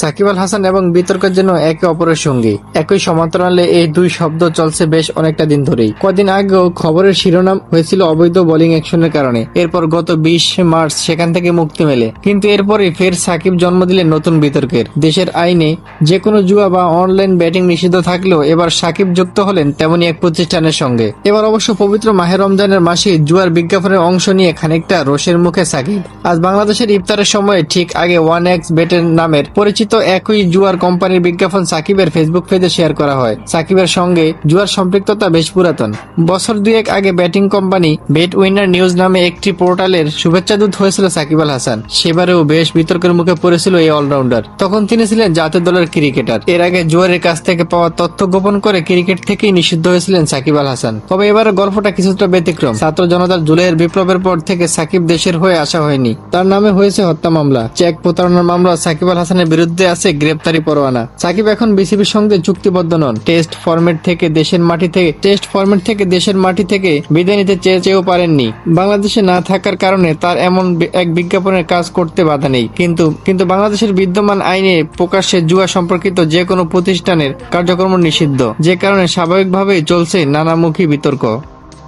সাকিব আল হাসান এবং বিতর্কের জন্য একে অপরের সঙ্গী। একই সমান্তরালে এই দুই শব্দ চলছে বেশ অনেকটা দিন ধরেই। কদিন আগেও খবরের শিরোনাম হয়েছিল অবৈধ বোলিং অ্যাকশনের কারণে। এরপর গত বিশ মার্চ সেখান থেকে মুক্তি মেলে। কিন্তু এরপরে ফের সাকিব জন্ম দিলেন নতুন বিতর্কের। দেশের আইনে যে কোনো জুয়া বা অনলাইন ব্যাটিং নিষিদ্ধ থাকলেও এবার সাকিব যুক্ত হলেন তেমনি এক প্রতিষ্ঠানের সঙ্গে। এবার অবশ্য পবিত্র মাহের রমজানের মাসে জুয়ার বিজ্ঞাপনের অংশ নিয়ে খানিকটা রোষের মুখে সাকিব। আজ বাংলাদেশের ইফতারের সময় ঠিক আগে ওয়ান এক্স বেটের নামের পরিচিত একই জুয়ার কোম্পানির বিজ্ঞাপন সাকিবের ফেসবুক পেজে শেয়ার করা হয়। সাকিবের সঙ্গে জুয়ার সম্পৃক্ততা বেশ পুরাতন। বছর দুয়েক আগে betting company bet winner news নামে একটি পোর্টালের শুভেচ্ছা দূত হয়েছিল সাকিব আল হাসান। সেবারেও বেশ বিতর্কের মুখে পড়েছিল এই অলরাউন্ডার। তখন তিনি ছিলেন জাতীয় দলের ক্রিকেটার। এর আগে জুয়ারের কাছ থেকে পাওয়া তথ্য গোপন করে ক্রিকেট থেকেই নিষিদ্ধ হয়েছিলেন সাকিব আল হাসান। তবে এবারে গল্পটা কিছুটা ব্যতিক্রম। ছাত্র জনতার জুলাইয়ের বিপ্লবের পর থেকে সাকিব দেশের হয়ে আসা হয়নি। তার নামে হয়েছে হত্যা মামলা। চেক প্রতারণার মামলা সাকিব আল হাসানের বিরুদ্ধে আছে গ্রেপ্তারি পরোয়ানা। সাকিব এখন বিসিবির সঙ্গে চুক্তিবদ্ধ নন। টেস্ট ফরম্যাট থেকে দেশের মাটি থেকে টেস্ট ফরম্যাট থেকে দেশের মাটি থেকে বিদায় নিতে চেয়ে চেয়েও পারেননি। বাংলাদেশে না থাকার কারণে তার এমন এক বিজ্ঞাপনের কাজ করতে বাধা নেই। কিন্তু কিন্তু বাংলাদেশের বিদ্যমান আইনে প্রকাশ্যে জুয়া সম্পর্কিত যে কোনো প্রতিষ্ঠানের কার্যক্রম নিষিদ্ধ। যে কারণে স্বাভাবিকভাবেই চলছে নানামুখী বিতর্ক।